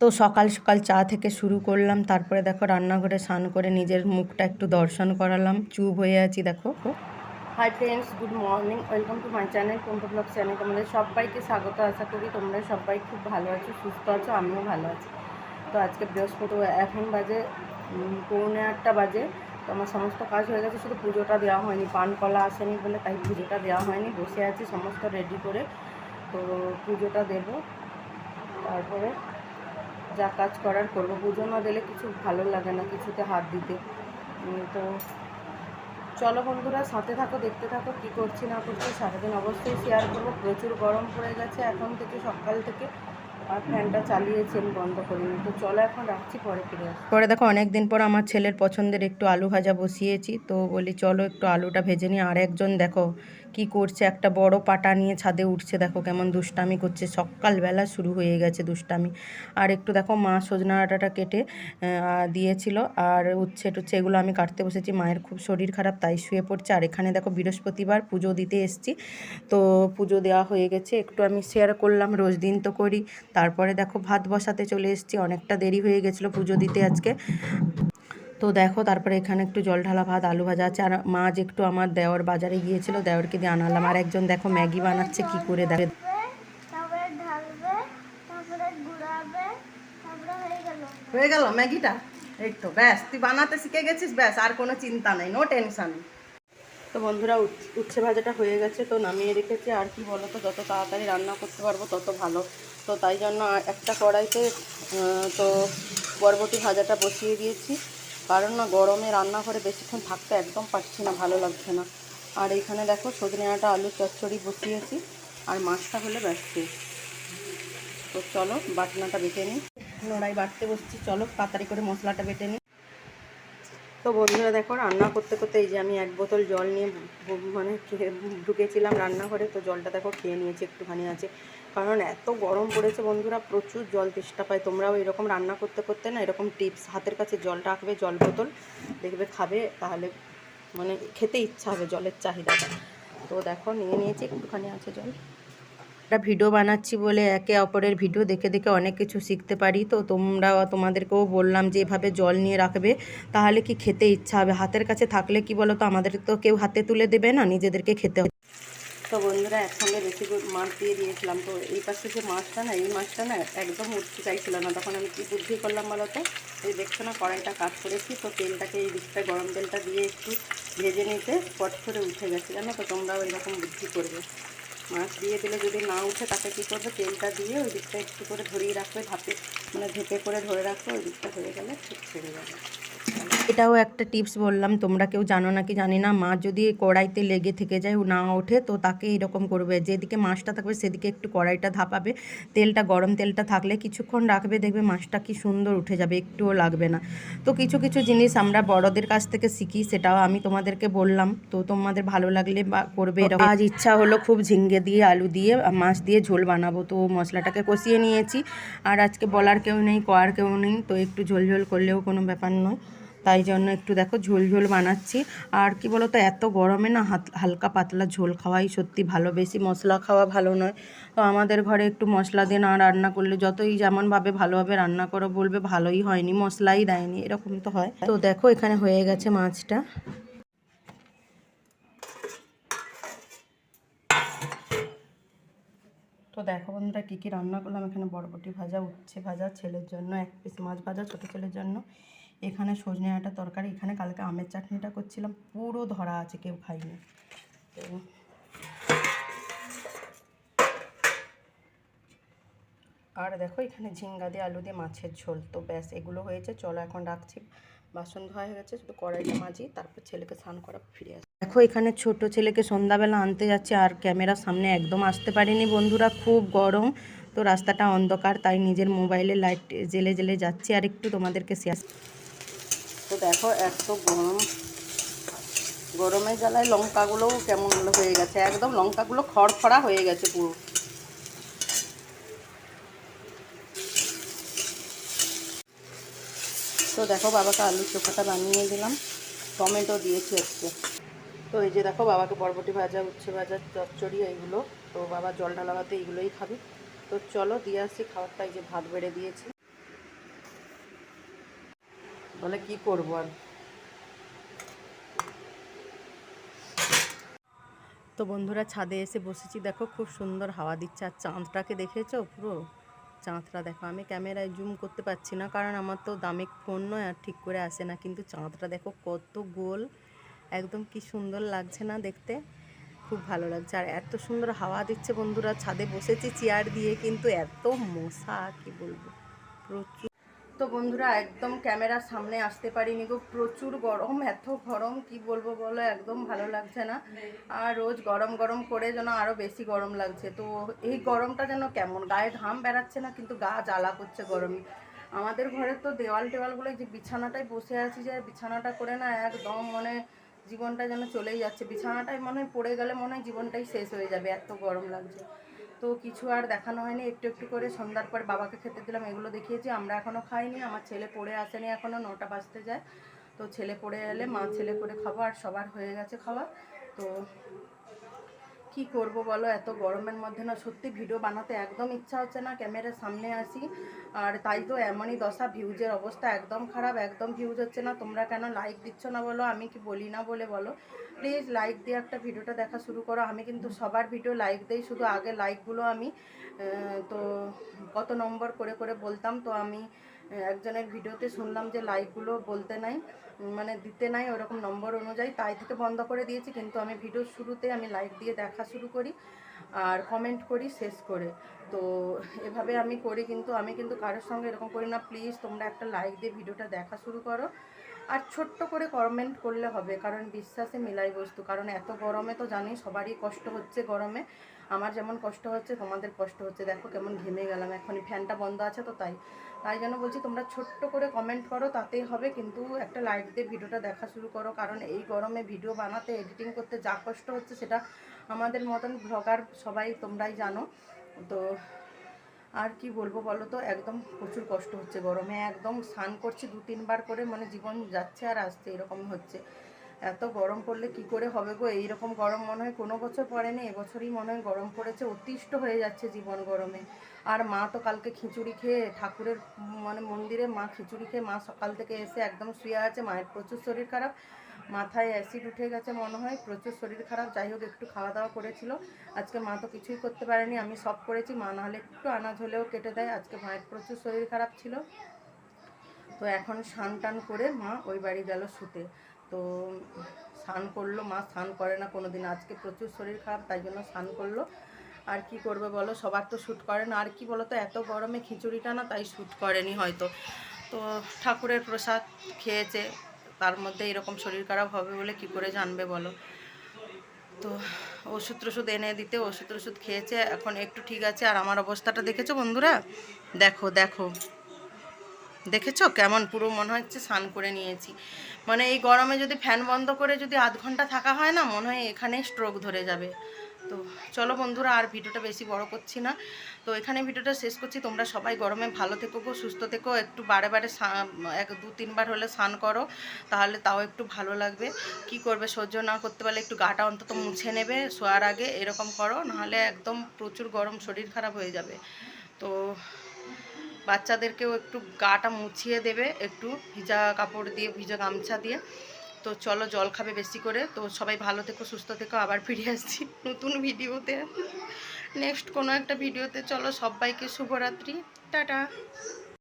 তো সকাল সকাল চা থেকে শুরু করলাম, তারপরে দেখো রান্নাঘরে স্নান করে নিজের মুখটা একটু দর্শন করালাম। চুপ হয়ে আছি, দেখো। Hi friends good morning welcome to my channel Kumbh blog channel তোমাদের সবাইকে স্বাগত, আশা করি তোমরা সবাই খুব ভালো আছো, সুস্থ আছো, আমিও ভালো আছি। তো আজকে বৃহস্পতিবার, এখন বাজে পৌনে আটটা বাজে। তো আমার সমস্ত কাজ হয়ে গেছে, শুধু পুজোটা দেওয়া হয়নি, পান কলা আসেনি বলে, তাই পুজোটা দেওয়া হয়নি, বসে আছি সমস্ত রেডি করে। তো পুজোটা দেবো, তারপরে যা কাজ করার করব। পুজো না দিলে কিছু ভালো লাগে না কিছুতে হাত দিতে। তো চলো বন্ধুরা, সাথে থাকো, দেখতে থাকো, কী করছি না করছি সারাদিন অবশ্যই শেয়ার করব। প্রচুর গরম পড়ে গেছে এখন থেকে সকাল থেকে। ফ্যানটা চালিয়েছি, আমি বন্ধ করিনি। তো চলো এখন রাখছি, পরে পরে দেখো অনেক দিন পর আমার ছেলের পছন্দের একটু আলু ভাজা বসিয়েছি। তো বলি, চলো একটু আলুটা ভেজে নিই। আর একজন দেখো, কি করছে, একটা বড় পাটা নিয়ে ছাদে উঠছে। দেখো কেমন দুষ্টামি করছে। সকালবেলা শুরু হয়ে গেছে দুষ্টামি। আর একটু দেখো, মা সজনা ডাঁটাটা কেটে দিয়েছিল। আর উচ্ছে টুচ্ছে এগুলো আমি কাটতে বসেছি। মায়ের খুব শরীর খারাপ, তাই শুয়ে পড়ছে। আর এখানে দেখো, বৃহস্পতিবার পুজো দিতে এসছি। তো পুজো দেওয়া হয়ে গেছে। একটু আমি শেয়ার করলাম, রোজ দিন তো করি। তারপরে দেখো ভাত বসাতে চলে এসেছি অনেকটা দেরি হয়ে গেছিল পুজো দিতে আজকে। তো দেখো তারপরে এখানে একটু জল ঢালা ভাত আলু ভাজা আছে আর মাছ একটু আমার দেওয়ার বাজারে গিয়েছিল দেওয়ারকে দিয়ে আনালাম। আর একজন দেখো ম্যাগি বানাচ্ছে কি করে দেখে হয়ে হয়ে গেল ম্যাগিটা? এই তো ব্যাস তুই বানাতে শিখে গেছিস ব্যাস আর কোনো চিন্তা নেই নো টেনশন তো বন্ধুরা, উচ- উচ্ছে ভাজাটা হয়ে গেছে, তো নামিয়ে রেখেছি। আর কি বলো তো, যত তাড়াতাড়ি রান্না করতে পারব তত ভালো। তো তাই জন্য একটা কড়াইতে তো বরবটি ভাজাটা বসিয়ে দিয়েছি। কারণ না, গরমে রান্নাঘরে বেশিক্ষণ থাকতে একদম পারছি না, ভালো লাগছে না। আর এইখানে দেখো, সজনে ডাঁটা আলু চচ্চড়ি বসিয়েছি। আর মাছটা হলে ব্যাস শেষ। তো চলো, বাটনাটা বেটে নিই। নোড়াই বাটতে বসছি, চলো, তাড়াতাড়ি করে মশলাটা বেটে নিই। তো বন্ধুরা দেখো, রান্না করতে করতে এই যে আমি এক বোতল জল নিয়ে মানে ঢুকেছিলাম রান্নাঘরে, তো জলটা দেখো খেয়ে নিয়েছি, একটুখানি আছে। কারণ এত গরম পড়েছে বন্ধুরা, প্রচুর জল তেষ্টা পায়। তোমরাও এরকম রান্না করতে করতে না, এরকম টিপস, হাতের কাছে জল রাখবে, জল বোতল দেখবে, খাবে, তাহলে মানে খেতে ইচ্ছা হবে জলের চাহিদাটা। তো দেখো, নিয়ে নিয়েছি, একটুখানি আছে জল। একটা ভিডিও বানাচ্ছি বলে একে অপরের ভিডিও দেখে দেখে অনেক কিছু শিখতে পারি। তো তোমরা তোমাদেরকেও বললাম যে এভাবে জল নিয়ে রাখবে, তাহলে কি খেতে ইচ্ছা হবে? হাতের কাছে থাকলে কি বলো তো আমাদের তো কেউ হাতে তুলে দেবে না, নিজেদেরকে খেতে হবে তো বন্ধুরা, একসঙ্গে বেশি মাছ দিয়ে দিয়েছিলাম। তো এই পাশে যে মাছটা না, এই মাছটা না একদম উঠতে চাইছিল না। তখন আমি কী বুদ্ধি করলাম বলো তো? এই দেখছ না, কড়াইটা কাজ করেছি। তো তেলটাকে এই দিকটা গরম তেলটা দিয়ে একটু ভেজে নিতে পট করে উঠে গেছে। জানো তো, তোমরাও এরকম বুদ্ধি করবে। মাছ দিয়ে দিলে যদি না উঠে তাকে কী করবে? তেলটা দিয়ে ওই দিকটা একটু করে ধরিয়ে রাখবে ধাপে মানে ধেপে করে ধরে রাখবে, ওই দিকটা হয়ে গেলে ঠিক ছেড়ে যাবে। এটাও একটা টিপস বললাম, তোমরা কেউ জানো নাকি জানি না মাছ যদি কড়াইতে লেগে থেকে যায় না ওঠে, তো তাকে এরকম করবে, যেদিকে মাছটা থাকবে সেদিকে একটু কড়াইটা ধাপাবে, তেলটা, গরম তেলটা থাকলে কিছুক্ষণ রাখবে, দেখবে মাছটা কি সুন্দর উঠে যাবে, একটুও লাগবে না। তো কিছু কিছু জিনিস আমরা বড়দের কাছ থেকে শিখি, সেটাও আমি তোমাদেরকে বললাম, তো তোমাদের ভালো লাগলে বা করবে এরকম। আজ ইচ্ছা হলো খুব ঝিঙ্গে দিয়ে, আলু দিয়ে, মাছ দিয়ে ঝোল বানাবো, তো মশলাটাকে কষিয়ে নিয়েছি। আর আজকে বলার কেউ নেই করার কেউ নেই, তো একটু ঝোল ঝোল করলেও কোনো ব্যাপার নয়। তাই জন্য একটু দেখো ঝোল ঝোল বানাচ্ছি। আর কি বলো তো এত গরমে না হালকা পাতলা ঝোল খাওয়াই সত্যি ভালো। বেশি মশলা খাওয়া ভালো নয়। তো আমাদের ঘরে একটু মশলা দিয়ে না রান্না করলে যতই যেমনভাবে ভালোভাবে রান্না করো বলবে ভালোই হয়নি, মশলাই দেয়নি এরকম তো হয়। তো দেখো এখানে হয়ে গেছে মাছটা। তো দেখো বন্ধুরা কী কী রান্না করলাম, এখানে বরবটি ভাজা উচ্ছে ভাজা ছেলের জন্য, এক পিস মাছ ভাজা ছোটো ছেলের জন্য। এখানে সজনে আটা তরকারি, এখানে কালকে আমের চাটনিটা করছিলাম। পুরো ধরা আছে, কেউ খাইনি আর দেখো, এখানে ঝিঙ্গা দিয়ে আলু দিয়ে মাছের ঝোল। তো ব্যাস, এগুলো হয়েছে। চলো এখন রাখছি। বাসন ধোয়া হয়ে গেছে, শুধু কড়াইটা মাজি, তারপর ছেলেকে স্নান করা ফিরে আসি। দেখো, এখানে ছোট ছেলেকে সন্ধ্যাবেলা আনতে যাচ্ছে, আর ক্যামেরার সামনে একদম আসতে পারিনি। বন্ধুরা, খুব গরম। তো রাস্তাটা অন্ধকার, তাই নিজের মোবাইলে লাইট জেলে জেলে যাচ্ছি। আর একটু তোমাদেরকে শেয়ার তো দেখো, এত গরম। গরমে জ্বালায় লঙ্কাগুলোও কেমন হয়ে গেছে। একদম লঙ্কাগুলো খড়খড়া হয়ে গেছে পুরো। তো দেখো, বাবাকে আলুর চোখাটা বানিয়ে দিলাম। টমেটো দিয়েছি আজকে। তো এই যে দেখো, বাবাকে বরবটি ভাজা, উচ্ছে ভাজা, চচ্চড়ি, এইগুলো। তো বাবা জল ঢালাবাতে এইগুলোই খাবে। তো চলো, দিয়ে আসি, খাবারটা এই যে ভাত বেড়ে দিয়েছি। বলে কি করব আর? তো বন্ধুরা ছাদে এসে বসেছি, দেখো খুব সুন্দর হাওয়া দিচ্ছে। আর চাঁদটাকে দেখেছ পুরো? চাঁদটা দেখো, আমি ক্যামেরায় জুম করতে পারছি না, কারণ আমার তো দামি ফোন নয় আর ঠিক করে আসে না, কিন্তু চাঁদটা দেখো কত গোল। একদম কি সুন্দর লাগছে না দেখতে? খুব ভালো লাগছে। আর এত সুন্দর হাওয়া দিচ্ছে বন্ধুরা, ছাদে বসেছি চেয়ার দিয়ে, কিন্তু এত মশা, কি বলব? প্রচুর তো বন্ধুরা, একদম ক্যামেরার সামনে আসতে পারিনি গো। প্রচুর গরম, এত গরম, কি বলব বলো, একদম ভালো লাগছে না। আর রোজ গরম গরম করে যেন আরও বেশি গরম লাগছে। তো এই গরমটা যেন কেমন? গায়ে ঘাম বেড়াচ্ছে না, কিন্তু গা জ্বালা করছে গরমে। আমাদের ঘরে তো দেওয়াল টেওয়ালগুলো যে বিছানাটায় বসে আছি যে বিছানাটা করে না একদম মানে জীবনটা যেন চলেই যাচ্ছে। বিছানাটায় মনে পড়ে গেলে মনে হয় জীবনটাই শেষ হয়ে যাবে, এত গরম লাগছে। তো কিছু আর দেখানো হয়নি, একটু একটু করে সন্ধ্যার পর বাবাকে খেতে দিলাম, এগুলো দেখিয়েছি, আমরা এখনও খাইনি, আমার ছেলে পড়ে আসেনি এখনও নটা বাজতে যায়। তো ছেলে পড়ে এলে মা ছেলে করে খাব, আর সবার হয়ে গেছে খাওয়া, তো কি করব বলো? এত গরমের মধ্যে না সত্যি ভিডিও বানাতে একদম ইচ্ছা হচ্ছে না, ক্যামেরার সামনে আসি। আর তাই তো এমনই দশা, ভিউজের অবস্থা একদম খারাপ, একদম ভিউজ হচ্ছে না। তোমরা কেন লাইক দিচ্ছ না বলো? আমি কি বলি না বলে বলো? প্লিজ লাইক দিয়ে একটা ভিডিওটা দেখা শুরু করো। আমি কিন্তু সবার ভিডিও লাইক দেই, শুধু আগে লাইকগুলো আমি। তো কত নম্বর করে করে বলতাম, তো আমি একজনের ভিডিওতে শুনলাম যে লাইকগুলো বলতে নাই মানে দিতে নাই ওরকম নম্বর অনুযায়ী, তাই থেকে বন্ধ করে দিয়েছি, কিন্তু আমি ভিডিওর শুরুতে আমি লাইক দিয়ে দেখা শুরু করি আর কমেন্ট করি, শেষ করে। তো এভাবে আমি করি, কিন্তু আমি কিন্তু কারোর সঙ্গে এরকম করি না প্লিজ তোমরা একটা লাইক দিয়ে ভিডিওটা দেখা শুরু করো। আর ছোট্ট করে কমেন্ট করলে হবে, কারণ বিশ্বাসে মিলাই বস্তু, কারণ এত গরমে তো জানি সবারই কষ্ট হচ্ছে গরমে। আমার যেমন কষ্ট হচ্ছে, তোমাদের কষ্ট হচ্ছে। দেখো কেমন ঘেমে গেলাম, এখনই ফ্যানটা বন্ধ আছে তো তাই। তাই জন্য বলছি তোমরা ছোট্ট করে কমেন্ট করো, তাতেই হবে। কিন্তু একটা লাইক দিয়ে ভিডিওটা দেখা শুরু করো, কারণ এই গরমে ভিডিও বানাতে এডিটিং করতে যা কষ্ট হচ্ছে সেটা আমাদের মতন ব্লগার সবাই তোমরাই জানো। তো আর কি বলব বলো তো, একদম প্রচুর কষ্ট হচ্ছে গরমে। একদম স্নান করছি দু তিনবার করে মানে জীবন যাচ্ছে আর আসছে, এরকম হচ্ছে। এত গরম পড়লে কি করে হবে গো? এইরকম গরম মনে হয় কোনো বছর পড়েনি, এবছরই মনে হয় গরম পড়েছে, অতিষ্ঠ হয়ে যাচ্ছে জীবন গরমে। আর মা তো কালকে খিচুড়ি খেয়ে ঠাকুরের মানে মন্দিরে মা খিচুড়ি খেয়ে মা সকাল থেকে এসে একদম শুয়ে আছে, মায়ের প্রচুর শরীর খারাপ, মাথায় অ্যাসিড উঠে গেছে মনে হয়, প্রচুর শরীর খারাপ, যাই হোক একটু খাওয়া দাওয়া করেছিল। আজকে মা তো কিছুই করতে পারেনি, আমি সব করেছি, মা নাহলে একটু আনাজ হলেও কেটে দেয়, আজকে মায়ের প্রচুর শরীর খারাপ ছিল। তো এখন স্নান টান করে মা ওই বাড়ি গেল শুতে। তো স্নান করল, মা স্নান করে না কোনো দিন আজকে প্রচুর শরীর খারাপ, তাই জন্য স্নান করল। আর কি করবে বলো, সবার তো শ্যুট করে না। আর কি বলো তো এত গরমে খিচুড়িটা না তাই শ্যুট করেনি হয়তো। তো ঠাকুরের প্রসাদ খেয়েছে, তার মধ্যে এরকম শরীর খারাপ হবে বলে কি করে জানবে বলো? তো ওষুধ টষুধ এনে দিতে, ওষুধ টষুধ খেয়েছে। এখন একটু ঠিক আছে। আর আমার অবস্থাটা দেখেছ বন্ধুরা? দেখো দেখো। দেখেছ? কেমন পুরো মনে হচ্ছে স্নান করে নিয়েছি। মানে এই গরমে যদি ফ্যান বন্ধ করে যদি আধ ঘণ্টা থাকা হয় না, মনে হয় এখানে স্ট্রোক ধরে যাবে। তো চলো বন্ধুরা, আর ভিডিওটা বেশি বড় করছি না। তো এখানে ভিডিওটা শেষ করছি। তোমরা সবাই গরমে ভালো থেকো গো, সুস্থ থেকো। একটু বারে বারে এক, দু, তিনবার হলে স্নান করো, তাহলে তাও একটু ভালো লাগবে। কি করবে সহ্য না করতে পারলে একটু গাটা অন্তত মুছে নেবে, শোয়ার আগে এরকম করো, নাহলে একদম প্রচুর গরম, শরীর খারাপ হয়ে যাবে। তো বাচ্চাদেরকেও একটু গাটা মুছিয়ে দেবে, একটু ভিজা কাপড় দিয়ে, ভিজা গামছা দিয়ে। তো চলো জল খাবে বেশি করে। তো সবাই ভালো থেকো, সুস্থ থেকো, আবার ফিরে আসছি নতুন ভিডিওতে। নেক্সট কোনো একটা ভিডিওতে চলো, সবাইকে শুভরাত্রি। টাটা।